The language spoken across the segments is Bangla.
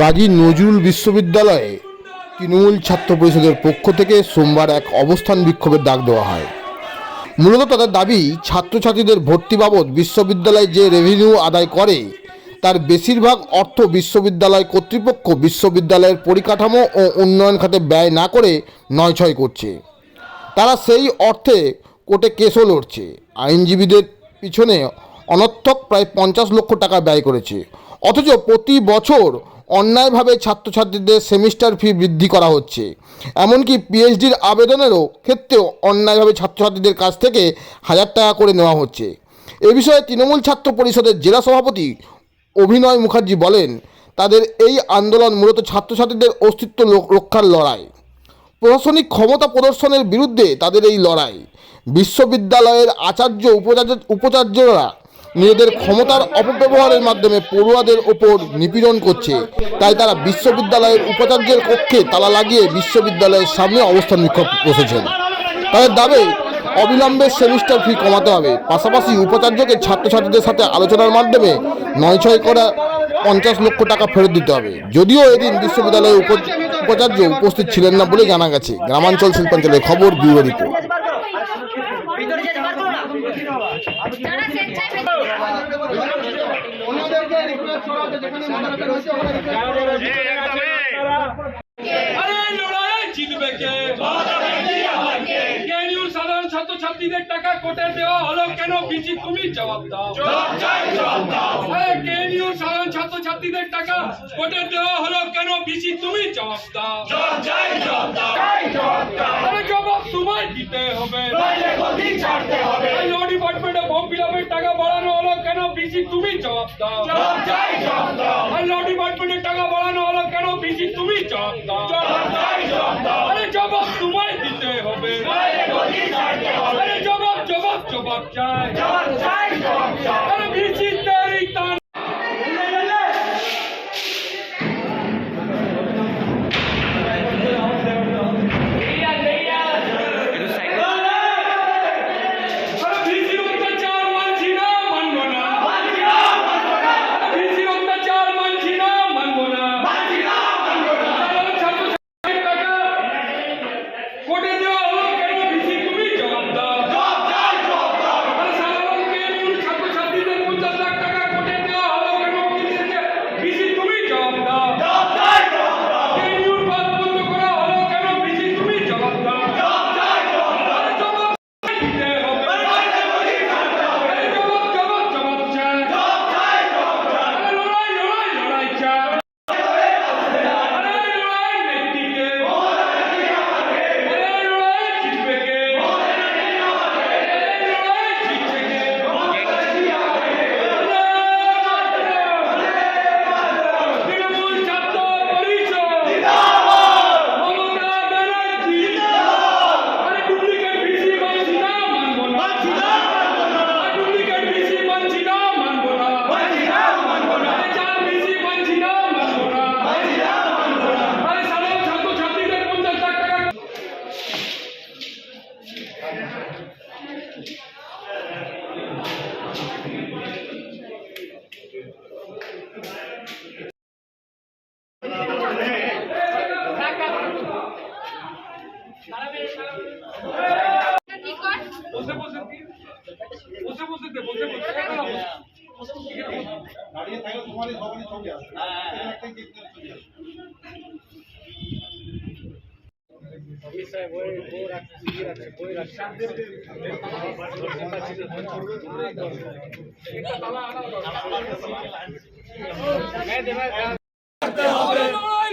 কাজী নজরুল বিশ্ববিদ্যালয়ে তৃণমূল ছাত্র পরিষদের পক্ষ থেকে সোমবার এক অবস্থান বিক্ষোভের ডাক দেওয়া হয়। মূলত তাদের দাবি, ছাত্রছাত্রীদের ভর্তি বাবদ বিশ্ববিদ্যালয় যে রেভিনিউ আদায় করে, তার বেশিরভাগ অর্থ বিশ্ববিদ্যালয় কর্তৃপক্ষ বিশ্ববিদ্যালয়ের পরিকাঠামো ও উন্নয়ন খাতে ব্যয় না করে নয়ছয় করছে। তারা সেই অর্থে কোর্টে কেসও লড়ছে। আইনজীবীদের পিছনে অনর্থক প্রায় পঞ্চাশ লক্ষ টাকা ব্যয় করেছে। অথচ প্রতি বছর অন্যায়ভাবে ছাত্রছাত্রীদের সেমিস্টার ফি বৃদ্ধি করা হচ্ছে। এমনকি পিএইচডির আবেদনেরও ক্ষেত্রেও অন্যায়ভাবে ছাত্রছাত্রীদের কাছ থেকে হাজার টাকা করে নেওয়া হচ্ছে। এ বিষয়ে তৃণমূল ছাত্র পরিষদের জেলা সভাপতি অভিনয় মুখার্জি বলেন, তাদের এই আন্দোলন মূলত ছাত্রছাত্রীদের অস্তিত্ব রক্ষার লড়াই। প্রশাসনিক ক্ষমতা প্রদর্শনের বিরুদ্ধে তাদের এই লড়াই। বিশ্ববিদ্যালয়ের আচার্য, উপাচার্য, উপাচার্যরা নিজেদের ক্ষমতার অপব্যবহারের মাধ্যমে পড়ুয়াদের ওপর নিপীড়ন করছে। তাই তারা বিশ্ববিদ্যালয়ের উপাচার্যের কক্ষে তালা লাগিয়ে বিশ্ববিদ্যালয়ের সামনে অবস্থান বিক্ষোভ বসেছেন তাদের দাবি, অবিলম্বে সেমিস্টার ফি কমাতে হবে। পাশাপাশি উপাচার্যকে ছাত্রছাত্রীদের সাথে আলোচনার মাধ্যমে নয় ছয় করা পঞ্চাশ লক্ষ টাকা ফেরত দিতে হবে। যদিও এদিন বিশ্ববিদ্যালয়ের উপ- উপাচার্য উপস্থিত ছিলেন না বলে জানা গেছে। গ্রামাঞ্চল শিল্পাঞ্চলের খবর, ব্যুরো রিপোর্ট। ভিতরে যেতে পারব না যারা স্বেচ্ছায় আরে লড়াই জিতবে কে? ছাত্রছাত্রীদের টাকা কোটে দেওয়া হলো কেন? বিজি তুমি জবাব দাও। আরে কেনিউ সাধারণ ছাত্রছাত্রীদের টাকা কোটে দেওয়া হলো কেন? বিজি তুমি জবাব দাও। জবাব তোমায় দিতে হবে। ডিপার্টমেন্টে ফর্ম ফিল আপের টাকা বাড়ানো হলো কেন? বিজি তুমি জবাব দাও। আর ল ডিপার্টমেন্টের টাকা বাড়ানো হলো কেন? বিজি তুমি জবাব দাও। আরে জবাব তোমায় জবাব চাই। জবাব চাই।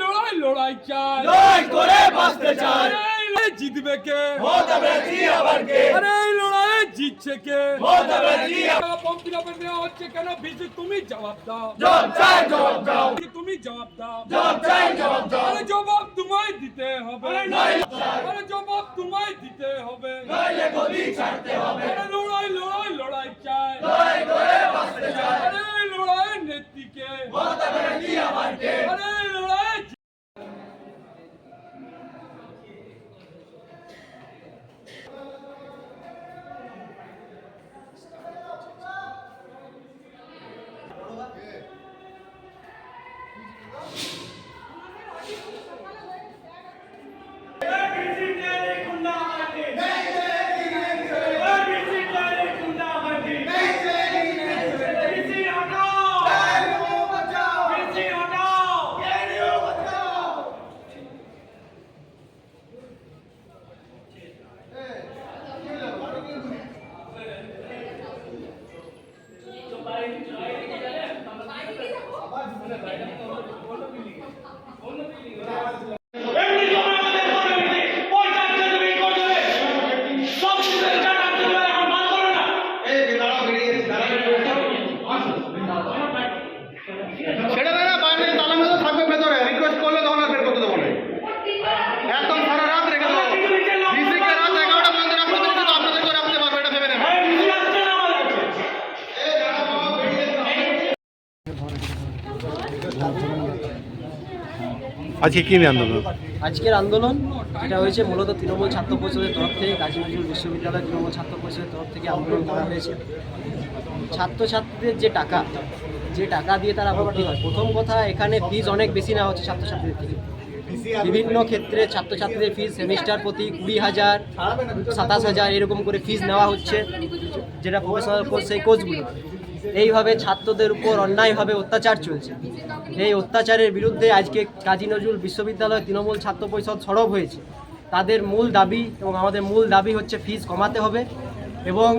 লড়াই লড়াই করে বাঁচতে লড়াই জিতবে কে? আরে এই লড়াই জিতছে কে? পম্প ফিলাপের দেওয়া হচ্ছে কেন? বিজি তুমি জবাব দাও। তুমি জবাব দাও। আরে জবাব তোমায় দিতে হবে। আরে জবাব তোমায় দিতে হবে। নইলে গদি ছাড়তে হবে। আরে লড়াই লড়াই লড়াই চাই লড়াই করে বাঁচতে চাই আরে এই লড়াই নেত্রীকে মমতা ব্যানার্জি আবার কে আরে এই লড়াই এমনি করে আমাদের economy-তে পয়সা আছে তুমি করবে। সব কিছুতে টাকা আছে তুমি এখন বার করো না। সেটা না বাইরে তালা মেরে থাকবে ভেতরে রিকোয়েস্ট করলে তখন আর বের করতে দেবো না একদম সারা রাত রেখে দেবো ডিসিকে রাত এগারোটা পর্যন্ত রাখতে দেবো কিন্তু আপনাদেরকেও রাখতে পারব এটা ভেবে নেবেন এই বিসি আসছে না আমাদের কাছে। আজকে কি নিয়ে আন্দোলন? আজকের আন্দোলন এটা হয়েছে মূলত তৃণমূল ছাত্র পরিষদের তরফ থেকে কাজী নজরুল বিশ্ববিদ্যালয় তৃণমূল ছাত্র পরিষদের তরফ থেকে আন্দোলন করা হয়েছে। ছাত্রছাত্রীদের যে টাকা যে টাকা দিয়ে তারা ভর্তি হয় প্রথম কথা এখানে ফিজ অনেক বেশি নেওয়া হচ্ছে ছাত্রছাত্রীদের থেকে। বিভিন্ন ক্ষেত্রে ছাত্রছাত্রীদের ফিজ সেমিস্টার প্রতি কুড়ি হাজার সাতাশ হাজার এরকম করে ফিজ নেওয়া হচ্ছে যেটা প্রফেশনাল কোর্স সেই কোর্সগুলো এইভাবে ছাত্রদের উপর অন্যায়ভাবে অত্যাচার চলছে। এই অত্যাচারের বিরুদ্ধে আজকে কাজী নজরুল বিশ্ববিদ্যালয় তৃণমূল ছাত্র পরিষদ সরব হয়েছে। তাদের মূল দাবি এবং আমাদের মূল দাবি হচ্ছে ফিজ কমাতে হবে এবং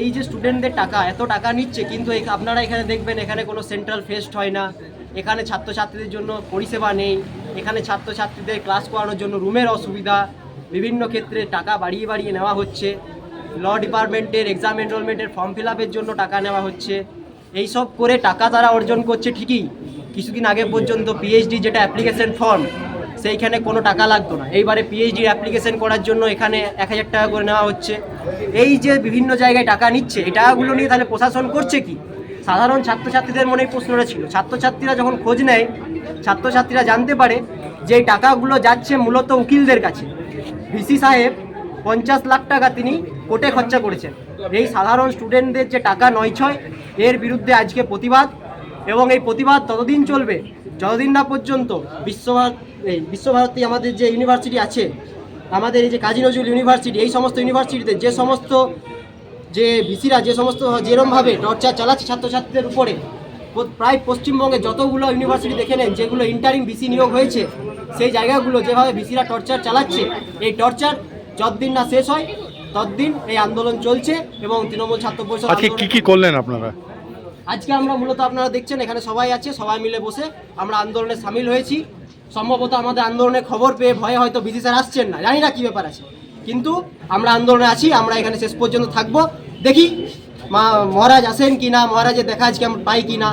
এই যে স্টুডেন্টদের টাকা, এত টাকা নিচ্ছে, কিন্তু আপনারা এখানে দেখবেন এখানে কোনো সেন্ট্রাল ফেস্ট হয় না। এখানে ছাত্রছাত্রীদের জন্য পরিষেবা নেই। এখানে ছাত্রছাত্রীদের ক্লাস করানোর জন্য রুমের অসুবিধা। বিভিন্ন ক্ষেত্রে টাকা বাড়িয়ে বাড়িয়ে নেওয়া হচ্ছে। ল ডিপার্টমেন্টের এক্সাম এনরোলমেন্টের ফর্ম ফিল আপের জন্য টাকা নেওয়া হচ্ছে। এই সব করে টাকা তারা অর্জন করছে ঠিকই, কিছুদিন আগে পর্যন্ত পিএইচডি যেটা অ্যাপ্লিকেশন ফর্ম সেইখানে কোনো টাকা লাগতো না। এইবারে পিএইচডি অ্যাপ্লিকেশন করার জন্য এখানে এক হাজার টাকা করে নেওয়া হচ্ছে। এই যে বিভিন্ন জায়গায় টাকা নিচ্ছে এই টাকাগুলো নিয়ে তাহলে প্রশাসন করছে কি? সাধারণ ছাত্রছাত্রীদের মনে প্রশ্নটা ছিল। ছাত্রছাত্রীরা যখন খোঁজ নেয়, ছাত্রছাত্রীরা জানতে পারে যে টাকাগুলো যাচ্ছে মূলত উকিলদের কাছে। ভিসি সাহেব পঞ্চাশ লাখ টাকা তিনি কোর্টে খরচা করেছেন। এই সাধারণ স্টুডেন্টদের যে টাকা নয় ছয় এর বিরুদ্ধে আজকে প্রতিবাদ এবং এই প্রতিবাদ ততদিন চলবে, যতদিন না পর্যন্ত বিশ্বভারত এই বিশ্বভারতী আমাদের যে ইউনিভার্সিটি আছে, আমাদের এই যে কাজী নজরুল ইউনিভার্সিটি এই সমস্ত ইউনিভার্সিটিতে যে সমস্ত যে ভিসিরা, যে সমস্ত যেরমভাবে টর্চার চালাচ্ছে ছাত্রছাত্রীদের উপরে প্রায় পশ্চিমবঙ্গে যতগুলো ইউনিভার্সিটি দেখে নেন, যেগুলো ইন্টারিম ভিসি নিয়োগ হয়েছে, সেই জায়গাগুলো যেভাবে ভিসিরা টর্চার চালাচ্ছে, এই টর্চার যতদিন না শেষ হয় ততদিন এই আন্দোলন চলছে এবং তৃণমূল ছাত্র পরিষদ আজকে কি কি করলেন আপনারা? আজকে আমরা মূলত আপনারা দেখছেন এখানে সবাই আছে সবাই মিলে বসে আমরা আন্দোলনে সামিল হয়েছি। সম্ভবত আমাদের আন্দোলনের খবর পেয়ে ভয়ে হয়তো বিসি স্যার আসছেন না জানি না কী ব্যাপার আছে। কিন্তু আমরা আন্দোলনে আছি আমরা এখানে শেষ পর্যন্ত থাকব। দেখি মা মহারাজ আসেন কি না মহারাজের দেখা আজকে আমরা পাই কি না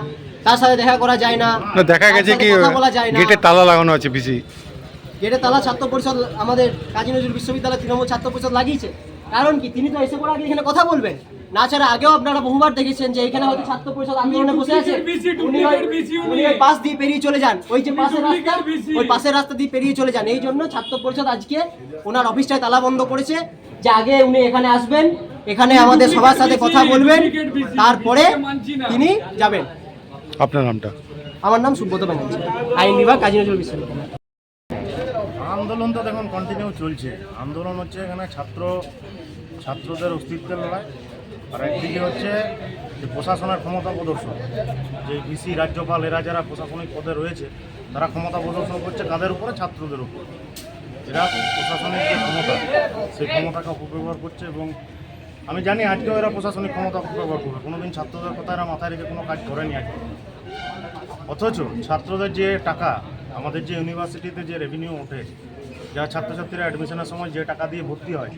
তার সাথে দেখা করা যায় না দেখা গেছে কি কথা বলা যায় না। গেটে তালা লাগানো আছে বিসি গেটে তালা ছাত্র পরিষদ আমাদের কাজী নজরুল বিশ্ববিদ্যালয় তৃণমূল ছাত্র পরিষদ লাগিয়েছে? কারণ কি? তিনি তো এসে পড়ে আগে এখানে কথা বলবেন। না ছাড়া আগেও আপনারা বহুবার দেখেছেন যে এখানে হয়তো ছাত্র পরিষদ আন্দোলনে বসে আছে। উনি ওই- পাশ দিয়ে পেরিয়ে চলে যান। ওই যে পাশের রাস্তা ওই পাশের রাস্তা দিয়ে পেরিয়ে চলে যান। এই জন্য ছাত্র পরিষদ আজকে ওনার অফিসটায় তালা বন্ধ করেছে যে আগে উনি এখানে আসবেন এখানে আমাদের সবার সাথে কথা বলবেন। তারপরে তিনি যাবেন। আপনার নামটা? আমার নাম সুব্রত ব্যানার্জি। আইন বিভাগ কাজী নজরুল বিশ্ববিদ্যালয় আন্দোলন তো দেখুন কন্টিনিউ চলছে। আন্দোলন হচ্ছে এখানে ছাত্র, ছাত্রদের অস্তিত্বের লড়াই। আর একদিকে হচ্ছে যে প্রশাসনের ক্ষমতা প্রদর্শন। যে ভিসি, রাজ্যপাল, এরা যারা প্রশাসনিক পদে রয়েছে, তারা ক্ষমতা প্রদর্শন করছে কাদের উপরে? ছাত্রদের উপর। এরা প্রশাসনিক যে ক্ষমতা, সেই ক্ষমতাকে অপব্যবহার করছে এবং আমি জানি আজকেও এরা প্রশাসনিক ক্ষমতা অপব্যবহার করবে। কোনোদিন ছাত্রদের কথা এরা মাথায় রেখে কোনো কাজ করেনি আজকে। অথচ ছাত্রদের যে টাকা, আমাদের যে ইউনিভার্সিটিতে যে রেভিনিউ ওঠে যা ছাত্রছাত্রীরা অ্যাডমিশনের সময় যে টাকা দিয়ে ভর্তি হয়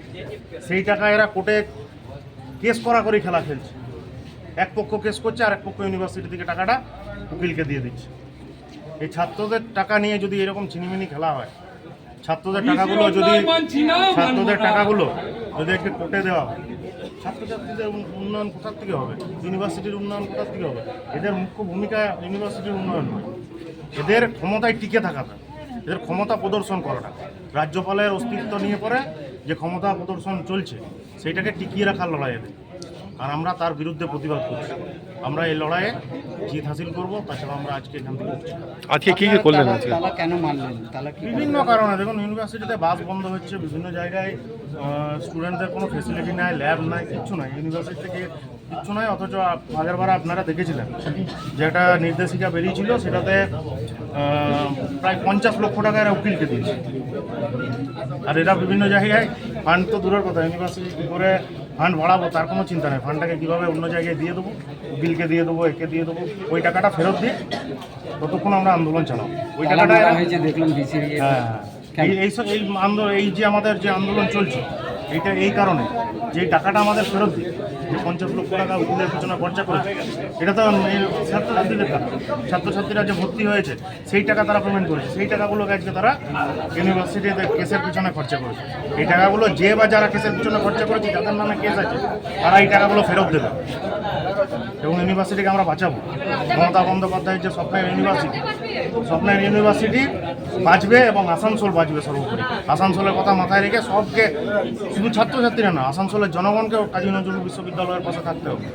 সেই টাকা এরা কোর্টে কেস করা করে খেলা খেলছে। এক পক্ষ কেস করছে আর এক পক্ষ ইউনিভার্সিটি থেকে টাকাটা উকিলকে দিয়ে দিচ্ছে। এই ছাত্রদের টাকা নিয়ে যদি এরকম ছিনিমিনি খেলা হয় ছাত্রদের টাকাগুলো যদি ছাত্রদের টাকাগুলো যদি একটু কোর্টে দেওয়া হয় ছাত্রছাত্রীদের উন্নয়ন কোথার থেকে হবে? ইউনিভার্সিটির উন্নয়ন কোথার থেকে হবে? এদের মুখ্য ভূমিকা ইউনিভার্সিটির উন্নয়ন নয়। এদের ক্ষমতায় টিকে থাকাটা এদের ক্ষমতা প্রদর্শন করাটা। রাজ্যপালের অস্তিত্ব নিয়ে পরে যে ক্ষমতা প্রদর্শন চলছে, সেইটাকে টিকিয়ে রাখার লড়াই এদের। আর আমরা তার বিরুদ্ধে প্রতিবাদ করছি। আমরা এই লড়াইয়ে জিত হাসিল করব তাছাড়া আমরা আজকে এখান থেকে। আজকে কি কি করলেন আজকে? বিভিন্ন কারণে দেখুন ইউনিভার্সিটিতে বাস বন্ধ হচ্ছে বিভিন্ন জায়গায় স্টুডেন্টদের কোনো ফেসিলিটি নাই ল্যাব নাই কিচ্ছু নাই। ইউনিভার্সিটি থেকে কিচ্ছু নাই অথচ আগের বার আপনারা দেখেছিলেন যে একটা নির্দেশিকা বেরিয়েছিল সেটাতে প্রায় পঞ্চাশ লক্ষ টাকা এরা উকিলকে দিয়েছে। আর এরা বিভিন্ন জায়গায় ফান্ড তো দূরের কথা ইউনিভার্সিটি কী করে ফান্ড বাড়াবো তার কোনো চিন্তা নেই। ফান্ডটাকে কীভাবে অন্য জায়গায় দিয়ে দেবো? বিলকে দিয়ে দেবো একে দিয়ে দেবো। ওই টাকাটা ফেরত দিয়ে ততক্ষণ আমরা আন্দোলন চালাবো। ওই টাকাটা হয়েছে দেখলাম হ্যাঁ এই এই এই আন্দোলন এই যে আমাদের যে আন্দোলন চলছে এটা এই কারণে। যে টাকাটা আমাদের ফেরত দিই যে পঞ্চাশ লক্ষ টাকা উকিলের পিছনে খরচা করেছে এটা তো ছাত্রছাত্রীদের টাকা। ছাত্রছাত্রীরা যে ভর্তি হয়েছে সেই টাকা তারা পেমেন্ট করেছে। সেই টাকাগুলোকে আজকে তারা ইউনিভার্সিটিতে কেসের পিছনে খরচা করেছে। এই টাকাগুলো যে বা যারা কেসের পিছনে খরচা করেছে যাদের নামে কেস আছে তারা এই টাকাগুলো ফেরত দেবে। এবং ইউনিভার্সিটিকে আমরা বাঁচাবো। মমতা বন্দ্যোপাধ্যায়ের যে স্বপ্নের ইউনিভার্সিটি স্বপ্নের ইউনিভার্সিটি বাঁচবে এবং আসানসোল বাঁচবে সর্বোপরি। আসানসোলের কথা মাথায় রেখে সবকে, শুধু ছাত্রছাত্রীরা না, আসানসোলের জনগণকেও কাজী নজরুল বিশ্ববিদ্যালয়ের পাশে থাকতে হবে।